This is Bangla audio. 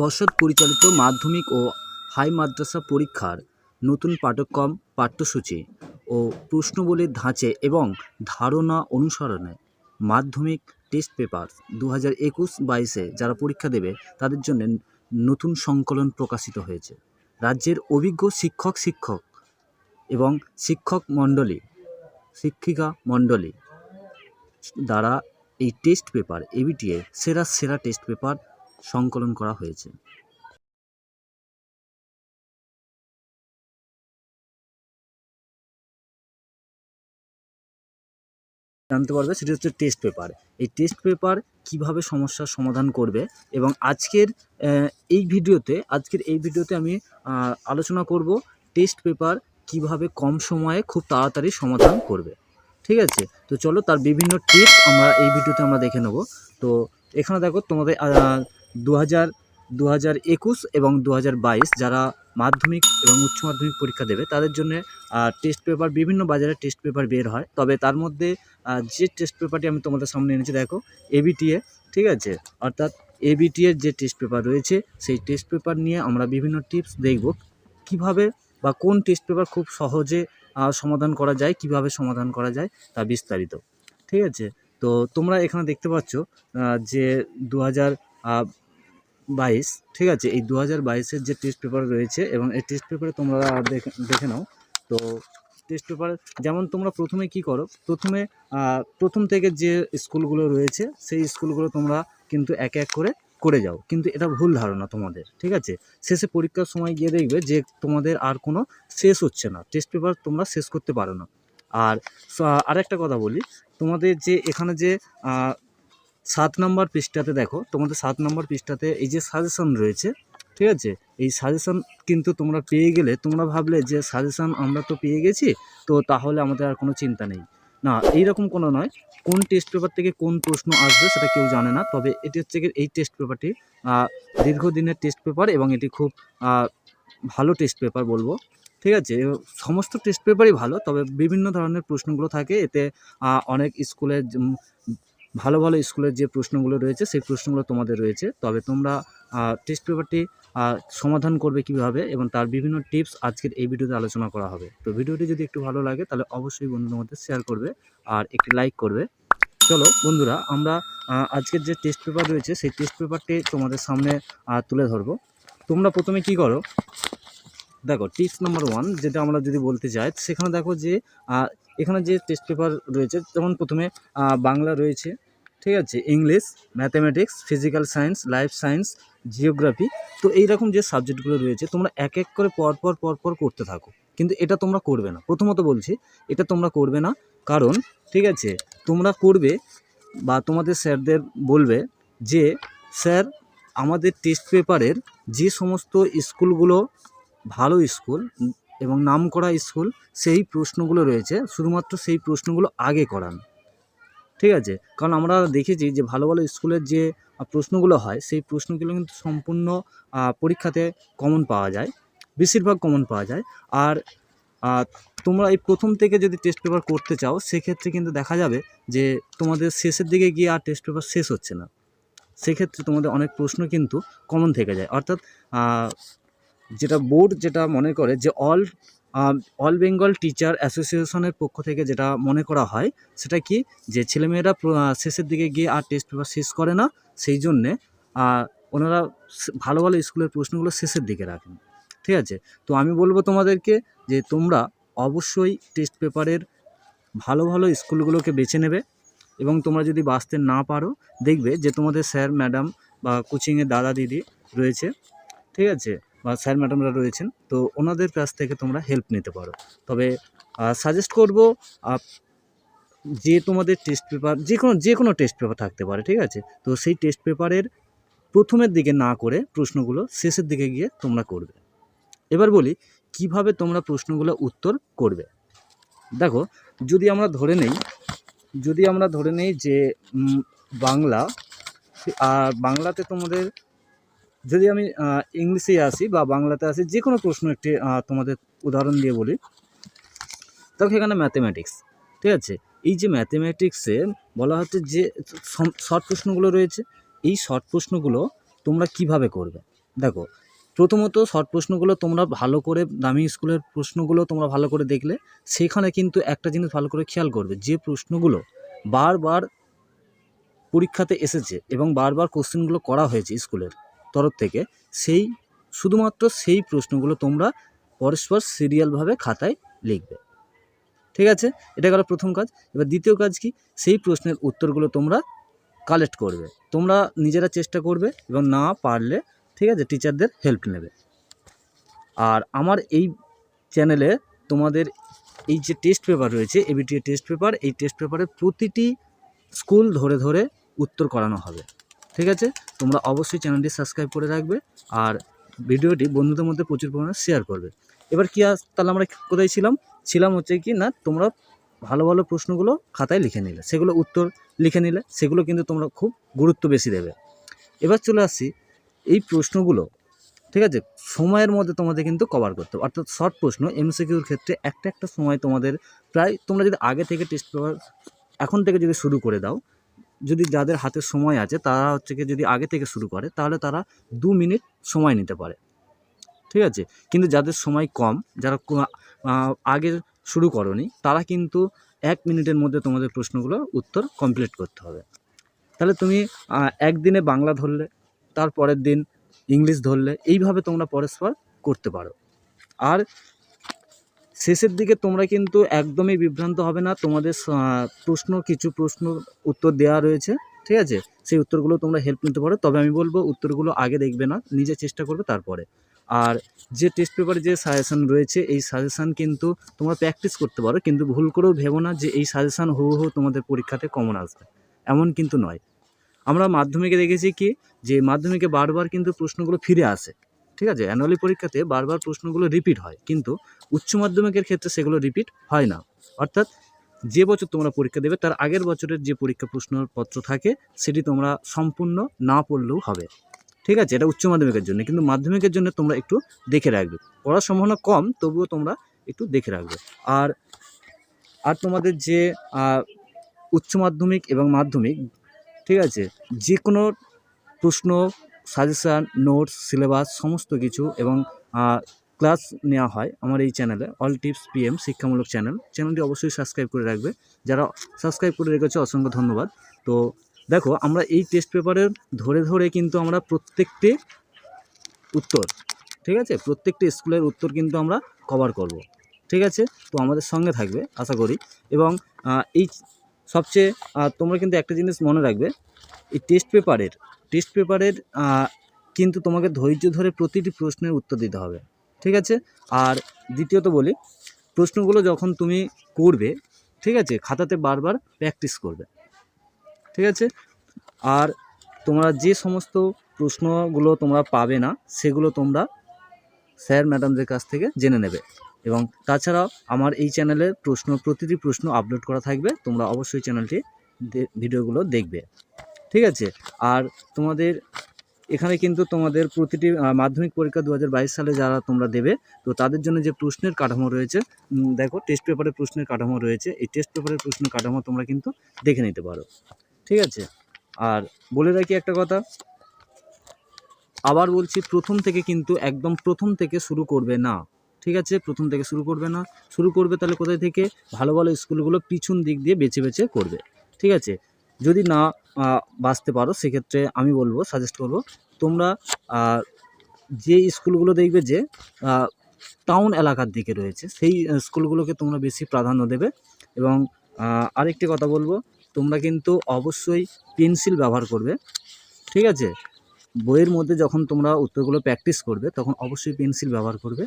পর্ষদ পরিচালিত মাধ্যমিক ও হাই মাদ্রাসা পরীক্ষার নতুন পাঠ্যক্রম, পাঠ্যসূচি ও প্রশ্নবলীর ধাঁচে এবং ধারণা অনুসরণে মাধ্যমিক টেস্ট পেপার দু হাজার একুশ বাইশে যারা পরীক্ষা দেবে তাদের জন্য নতুন সংকলন প্রকাশিত হয়েছে। রাজ্যের অভিজ্ঞ শিক্ষক শিক্ষক এবং শিক্ষক মণ্ডলী, শিক্ষিকা মণ্ডলী দ্বারা এই টেস্ট পেপার, এবিটিএ, সেরা সেরা টেস্ট পেপার সংকলন করা হয়েছে। জানতে পারবে, সেটি হচ্ছে টেস্ট পেপার এই টেস্ট পেপার কীভাবে সমস্যার সমাধান করবে এবং আজকের এই ভিডিওতে, আজকের এই ভিডিওতে আমি আলোচনা করব টেস্ট পেপার কীভাবে কম সময়ে খুব তাড়াতাড়ি সমাধান করবে। ঠিক আছে? তো চলো, তার বিভিন্ন টিপস আমরা এই ভিডিওতে আমরা দেখে নেব। তো এখানে দেখো, তোমাদের দু হাজার দু হাজার একুশ এবং দু হাজার বাইশ যারা মাধ্যমিক এবং উচ্চ মাধ্যমিক পরীক্ষা দেবে, তাদের জন্য টেস্ট পেপার বিভিন্ন বাজারে টেস্ট পেপার বের হয়। তবে তার মধ্যে যে টেস্ট পেপারটি আমি তোমাদের সামনে এনেছি, দেখো এবিটিএ ঠিক আছে? অর্থাৎ এবিটিএর যে টেস্ট পেপার রয়েছে, সেই টেস্ট পেপার নিয়ে আমরা বিভিন্ন টিপস দেখব। কীভাবে বা কোন টেস্ট পেপার খুব সহজে সমাধান করা যায়, কীভাবে সমাধান করা যায়, তা বিস্তারিত। ঠিক আছে? তো তোমরা এখানে দেখতে পাচ্ছ যে দু হাজার বাইশ, ঠিক আছে? এই দু হাজার বাইশের যে টেস্ট পেপার রয়েছে এবং এই টেস্ট পেপারে তোমরা দেখে নাও। তো টেস্ট পেপার যেমন তোমরা প্রথমে কি করো, প্রথমে প্রথম থেকে যে স্কুলগুলো রয়েছে, সেই স্কুলগুলো তোমরা কিন্তু এক এক করে করে যাও। কিন্তু এটা ভুল ধারণা তোমাদের, ঠিক আছে? শেষে পরীক্ষার সময় গিয়ে দেখবে যে তোমাদের আর কোনো শেষ হচ্ছে না। টেস্ট পেপার তোমরা শেষ করতে পারো না। আর আরেকটা কথা বলি, তোমাদের যে এখানে যে সাত নম্বর পৃষ্ঠাতে দেখো, তোমাদের সাত নম্বর পৃষ্ঠাতে এই যে সাজেশন রয়েছে, ঠিক আছে? এই সাজেশন কিন্তু তোমরা পেয়ে গেলে, তোমরা ভাবলে যে সাজেশন আমরা তো পেয়ে গেছি, তো তাহলে আমাদের আর কোনো চিন্তা নেই। না, এইরকম কোনো নয়। কোন টেস্ট পেপার থেকে কোন প্রশ্ন আসবে সেটা কেউ জানে না, তবে এটি হচ্ছে এই টেস্ট পেপারটি দীর্ঘদিনের টেস্ট পেপার এবং এটি খুব ভালো টেস্ট পেপার বলব, ঠিক আছে? সমস্ত টেস্ট পেপারই ভালো, তবে বিভিন্ন ধরনের প্রশ্নগুলো থাকে, এতে অনেক স্কুলের ভালো ভালো স্কুলের যে প্রশ্নগুলো রয়েছে, সেই প্রশ্নগুলো তোমাদের রয়েছে। তবে তোমরা টেস্ট পেপারটি সমাধান করবে কীভাবে এবং তার বিভিন্ন টিপস আজকের এই ভিডিওতে আলোচনা করা হবে। তো ভিডিওটি যদি একটু ভালো লাগে, তাহলে অবশ্যই বন্ধুদের মধ্যে শেয়ার করবে আর একটি লাইক করবে। চলো বন্ধুরা, আমরা আজকের যে টেস্ট পেপার রয়েছে, সেই টেস্ট পেপারটি তোমাদের সামনে তুলে ধরবো। তোমরা প্রথমে কি করো? দেখো টিপস নাম্বার ওয়ান যেটা আমরা যদি বলতে চাই সেখানে দেখো যে এখানে যে টেস্ট পেপার রয়েছে, যেমন প্রথমে বাংলা রয়েছে, ঠিক আছে English mathematics physical science life science geography তো এইরকম যে সাবজেক্টগুলো রয়েছে, তোমরা এক এক করে পরপর পরপর করতে থাকো। কিন্তু এটা তোমরা করবে না। প্রথমত বলছি, এটা তোমরা করবে না, কারণ, ঠিক আছে, তোমরা করবে বা তোমাদের স্যারদের বলবে যে, স্যার, আমাদের টেস্ট পেপারের যে সমস্ত স্কুলগুলো ভালো স্কুল এবং নামকরা স্কুল, সেই প্রশ্নগুলো রয়েছে, শুধুমাত্র সেই প্রশ্নগুলো আগে করান। ঠিক আছে? কারণ আমরা দেখেছি যে ভালো ভালো স্কুলের যে প্রশ্নগুলো হয়, সেই প্রশ্নগুলো কিন্তু সম্পূর্ণ পরীক্ষাতে কমন পাওয়া যায়, বেশিরভাগ কমন পাওয়া যায়। আর তোমরা এই প্রথম থেকে যদি টেস্ট পেপার করতে চাও, সেক্ষেত্রে কিন্তু দেখা যাবে যে তোমাদের শেষের দিকে গিয়ে আর টেস্ট পেপার শেষ হচ্ছে না। সেক্ষেত্রে তোমাদের অনেক প্রশ্ন কিন্তু কমন থেকে যায়। অর্থাৎ যেটা বোর্ড যেটা মনে করে যে অল অল বেঙ্গল টিচার অ্যাসোসিয়েশনের পক্ষ থেকে যেটা মনে করা হয়, সেটা কি? যে ছেলেমেয়েরা শেষের দিকে গিয়ে আর টেস্ট পেপার শেষ করে না, সেই জন্যে ওনারা ভালো ভালো স্কুলের প্রশ্নগুলো শেষের দিকে রাখেন। ঠিক আছে? তো আমি বলব তোমাদেরকে যে তোমরা অবশ্যই টেস্ট পেপারের ভালো ভালো স্কুলগুলোকে বেছে নেবে এবং তোমরা যদি বাঁচতে না পারো, দেখবে যে তোমাদের স্যার ম্যাডাম বা কোচিংয়ের দাদা দিদি রয়েছে। ঠিক আছে? বা স্যার ম্যাডামরা রয়েছেন, তো ওনাদের কাছ থেকে তোমরা হেল্প নিতে পারো। তবে সাজেস্ট করব যে তোমাদের টেস্ট পেপার যে কোনো যে কোনো টেস্ট পেপার থাকতে পারে, ঠিক আছে? তো সেই টেস্ট পেপারের প্রথমের দিকে না করে প্রশ্নগুলো শেষের দিকে গিয়ে তোমরা করবে। এবার বলি, কীভাবে তোমরা প্রশ্নগুলো উত্তর করবে? দেখো, যদি আমরা ধরে নেই, যদি আমরা ধরে নেই যে বাংলা, আর বাংলাতে তোমাদের যদি আমি ইংলিশে আসি বা বাংলাতে আসি যে কোনো প্রশ্ন একটি তোমাদের উদাহরণ দিয়ে বলি। দেখো এখানে ম্যাথমেটিক্স ঠিক আছে? এই যে ম্যাথমেটিক্সে বলা হচ্ছে যে শর্ট প্রশ্নগুলো রয়েছে, এই শর্ট প্রশ্নগুলো তোমরা কীভাবে করবে? দেখো, প্রথমত শর্ট প্রশ্নগুলো তোমরা ভালো করে, দামি স্কুলের প্রশ্নগুলো তোমরা ভালো করে দেখলে, সেখানে কিন্তু একটা জিনিস ভালো করে খেয়াল করবে, যে প্রশ্নগুলো বারবার পরীক্ষাতে এসেছে এবং বারবার কোশ্চেনগুলো করা হয়েছে স্কুলের তরফ থেকে সেই, শুধুমাত্র সেই প্রশ্নগুলো তোমরা পরস্পর সিরিয়ালভাবে খাতায় লিখবে। ঠিক আছে? এটা গেল প্রথম কাজ। এবার দ্বিতীয় কাজ কি? সেই প্রশ্নের উত্তরগুলো তোমরা কালেক্ট করবে। তোমরা নিজেরা চেষ্টা করবে এবং না পারলে, ঠিক আছে টিচারদের হেল্প নেবে। আর আমার এই চ্যানেলে তোমাদের এই যে টেস্ট পেপার রয়েছে এবিটিএ টেস্ট পেপার এই টেস্ট পেপারে প্রতিটি স্কুল ধরে ধরে উত্তর করানো হবে। ঠিক আছে? তোমরা অবশ্যই চ্যানেলটি সাবস্ক্রাইব করে রাখবে আর ভিডিওটি বন্ধুদের মধ্যে প্রচুর পরিমাণে শেয়ার করবে। এবার কি তাহলে আমরা কোথায় ছিলাম? ছিলাম হচ্ছে কি, না, তোমরা ভালো ভালো প্রশ্নগুলো খাতায় লিখে নিলে। সেগুলো উত্তর লিখে নিলে, সেগুলো কিন্তু তোমরা খুব গুরুত্ব বেশি দেবে। এবার চলে আসছি এই প্রশ্নগুলো, ঠিক আছে? সময়ের মধ্যে তোমাদের কিন্তু কভার করতে হবে। অর্থাৎ শর্ট প্রশ্ন এমসিকিউর ক্ষেত্রে একটা একটা সময় তোমাদের প্রায়, তোমরা যদি আগে থেকে টেস্ট পেপার এখন থেকে যদি শুরু করে দাও যদি যাদের হাতে সময় আছে, তারা হচ্ছে কি যদি আগে থেকে শুরু করে, তাহলে তারা দু মিনিট সময় নিতে পারে। ঠিক আছে? কিন্তু যাদের সময় কম, যারা আগে শুরু করনি, তারা কিন্তু এক মিনিটের মধ্যে তোমাদের প্রশ্নগুলো উত্তর কমপ্লিট করতে হবে। তাহলে তুমি একদিনে বাংলা ধরলে তার পরের দিন ইংলিশ ধরলে, এইভাবে তোমরা পরস্পর করতে পারো। আর শেষের দিকে তোমরা কিন্তু একদমই বিভ্রান্ত হবে না। তোমাদের প্রশ্ন, কিছু প্রশ্ন উত্তর দেওয়া রয়েছে, ঠিক আছে? সেই উত্তরগুলো তোমরা হেল্প নিতে পারো। তবে আমি বলব, উত্তরগুলো আগে দেখবে না, নিজে চেষ্টা করবে তারপরে। আর যে টেস্ট পেপারে যে সাজেশান রয়েছে, এই সাজেশান কিন্তু তোমরা প্র্যাকটিস করতে পারো, কিন্তু ভুল করেও ভেবো না যে এই সাজেশান হু হু তোমাদের পরীক্ষাতে কমন আসবে। এমন কিন্তু নয়। আমরা মাধ্যমিকে দেখেছি কি, যে মাধ্যমিকে বারবার কিন্তু প্রশ্নগুলো ফিরে আসে। ঠিক আছে? অ্যানুয়ালি পরীক্ষাতে বারবার প্রশ্নগুলো রিপিট হয়, কিন্তু উচ্চ মাধ্যমিকের ক্ষেত্রে সেগুলো রিপিট হয় না। অর্থাৎ যে বছর তোমরা পরীক্ষা দেবে, তার আগের বছরের যে পরীক্ষা প্রশ্নপত্র থাকে, সেটি তোমরা সম্পূর্ণ না পড়লেও হবে। ঠিক আছে? এটা উচ্চ মাধ্যমিকের জন্য, কিন্তু মাধ্যমিকের জন্য তোমরা একটু দেখে রাখবে। পড়ার সম্ভাবনা কম, তবুও তোমরা একটু দেখে রাখবে। আর আর তোমাদের যে উচ্চ মাধ্যমিক এবং মাধ্যমিক, ঠিক আছে? যে কোনো প্রশ্ন সাজেশান, নোটস, সিলেবাস, সমস্ত কিছু এবং ক্লাস নেওয়া হয় আমার এই চ্যানেলে, অল টিপস পিএম, শিক্ষামূলক চ্যানেল। চ্যানেলটি অবশ্যই সাবস্ক্রাইব করে রাখবে। যারা সাবস্ক্রাইব করে রেখেছে অসংখ্য ধন্যবাদ। তো, দেখো, আমরা এই টেস্ট পেপারের ধরে ধরে কিন্তু আমরা প্রত্যেকটি উত্তর, ঠিক আছে? প্রত্যেকটি স্কুলের উত্তর কিন্তু আমরা কভার করব, ঠিক আছে? তো, আমাদের সঙ্গে থাকবে, আশা করি। এবং এই সবচেয়ে তোমরা কিন্তু একটা জিনিস মনে রাখবে, এই টেস্ট পেপারের টেস্ট পেপারের কিন্তু তোমাকে ধৈর্য ধরে প্রতিটি প্রশ্নের উত্তর দিতে হবে, ঠিক আছে? আর দ্বিতীয়ত বলি, প্রশ্নগুলো যখন তুমি করবে, ঠিক আছে, খাতাতে বারবার প্র্যাকটিস করবে, ঠিক আছে? আর তোমরা যে সমস্ত প্রশ্নগুলো তোমরা পাবে না, সেগুলো তোমরা স্যার ম্যাডামদের কাছ থেকে জেনে নেবে। এবং তাছাড়াও আমার এই চ্যানেলে প্রশ্ন, প্রতিটি প্রশ্ন আপলোড করা থাকবে, তোমরা অবশ্যই চ্যানেলটি ভিডিওগুলো দেখবে। ঠিক আছে? আর তোমাদের, এখানে কিন্তু তোমাদের প্রতিটি মাধ্যমিক পরীক্ষা দু হাজার বাইশ সালে যারা তোমরা দেবে, তো তাদের জন্য যে প্রশ্নের কাঠামো রয়েছে দেখো টেস্ট পেপারের প্রশ্নের কাঠামো রয়েছে, এই টেস্ট পেপারের প্রশ্নের কাঠামো তোমরা কিন্তু দেখে নিতে পারো। ঠিক আছে? আর বলে রাখি একটা কথা, আবার বলছি প্রথম থেকে কিন্তু একদম প্রথম থেকে শুরু করবে না। ঠিক আছে? প্রথম থেকে শুরু করবে না। শুরু করবে তাহলে কোথায় থেকে? ভালো ভালো স্কুলগুলো পিছন দিক দিয়ে বেছে বেছে করবে। ঠিক আছে? যদি না বাঁচতে পারো, সেক্ষেত্রে আমি বলব সাজেস্ট করব, তোমরা যে স্কুলগুলো দেখবে যে টাউন এলাকার দিকে রয়েছে, সেই স্কুলগুলোকে তোমরা বেশি প্রাধান্য দেবে এবং আরেকটি কথা বলব, তোমরা কিন্তু অবশ্যই পেন্সিল ব্যবহার করবে, ঠিক আছে? বইয়ের মধ্যে যখন তোমরা উত্তরগুলো প্র্যাকটিস করবে, তখন অবশ্যই পেন্সিল ব্যবহার করবে